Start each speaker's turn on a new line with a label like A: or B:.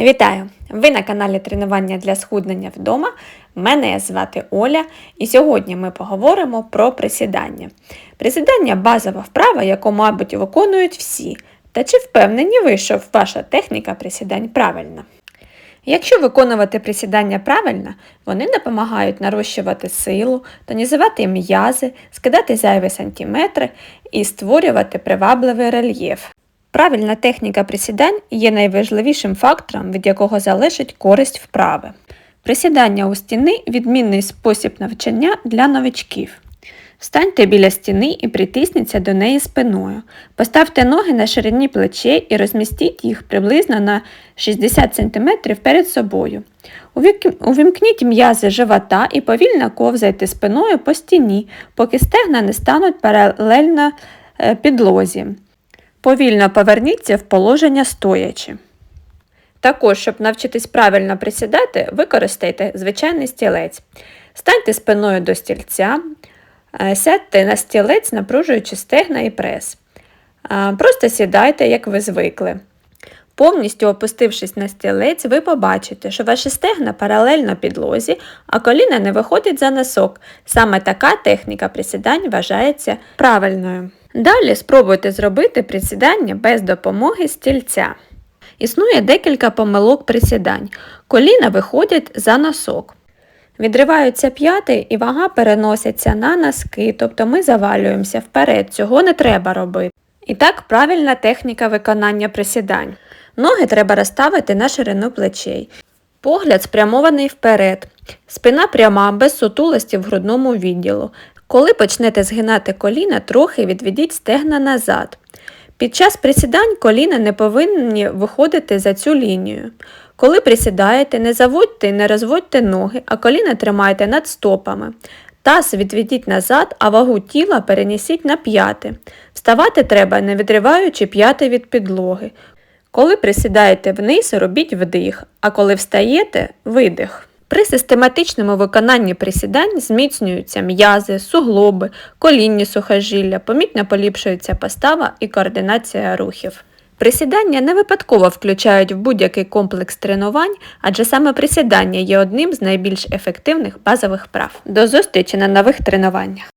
A: Вітаю! Ви на каналі Тренування для схуднення вдома. Мене звати Оля, і сьогодні ми поговоримо про присідання. Присідання базова вправа, яку, мабуть, виконують всі. Та чи впевнені ви, що ваша техніка присідань правильна? Якщо виконувати присідання правильно, вони допомагають нарощувати силу, тонізувати м'язи, скидати зайві сантиметри і створювати привабливий рельєф. Правильна техніка присідань є найважливішим фактором, від якого залежить користь вправи. Присідання у стіни відмінний спосіб навчання для новичків. Встаньте біля стіни і притисніться до неї спиною. Поставте ноги на ширині плечей і розмістіть їх приблизно на 60 см перед собою. Увімкніть м'язи живота і повільно ковзайте спиною по стіні, поки стегна не стануть паралельно е, підлозі. Повільно поверніться в положення стоячи. Також, щоб навчитись правильно присідати, використайте звичайний стілець. Станьте спиною до стільця, е, сядьте на стілець, напружуючи стегна і прес. Е, Просто сідайте, як ви звикли. Повністю опустившись на стілець, ви побачите, що ваші стегна паралельно підлозі, а коліна не виходять за носок. Саме така техніка присідань вважається правильною. Далі спробуйте зробити присідання без допомоги стільця. Існує декілька помилок присідань. Коліна виходять за носок. Відриваються п'яти і вага переноситься на носки, тобто ми завалюємося вперед, цього не треба робити. І так правильна техніка виконання присідань. Ноги треба розставити на ширину плечей. Погляд спрямований вперед. Спина пряма, без сутулості в грудному відділу. Коли почнете згинати коліна, трохи відведіть стегна назад. Під час присідань коліна не повинні виходити за цю лінію. Коли присідаєте, не заводьте і не розводьте ноги, а коліна тримайте над стопами. Таз відведіть назад, а вагу тіла перенесіть на п'яти. Вставати треба, не відриваючи п'яти від підлоги. Коли присідаєте вниз, робіть вдих, а коли встаєте видих. При систематичному виконанні присідань зміцнюються м'язи, суглоби, колінні сухожилля, помітно поліпшується постава і координація рухів. Присідання не випадково включають в будь-який комплекс тренувань, адже саме присідання є одним з найбільш ефективних базових прав. До зустрічі на нових тренуваннях!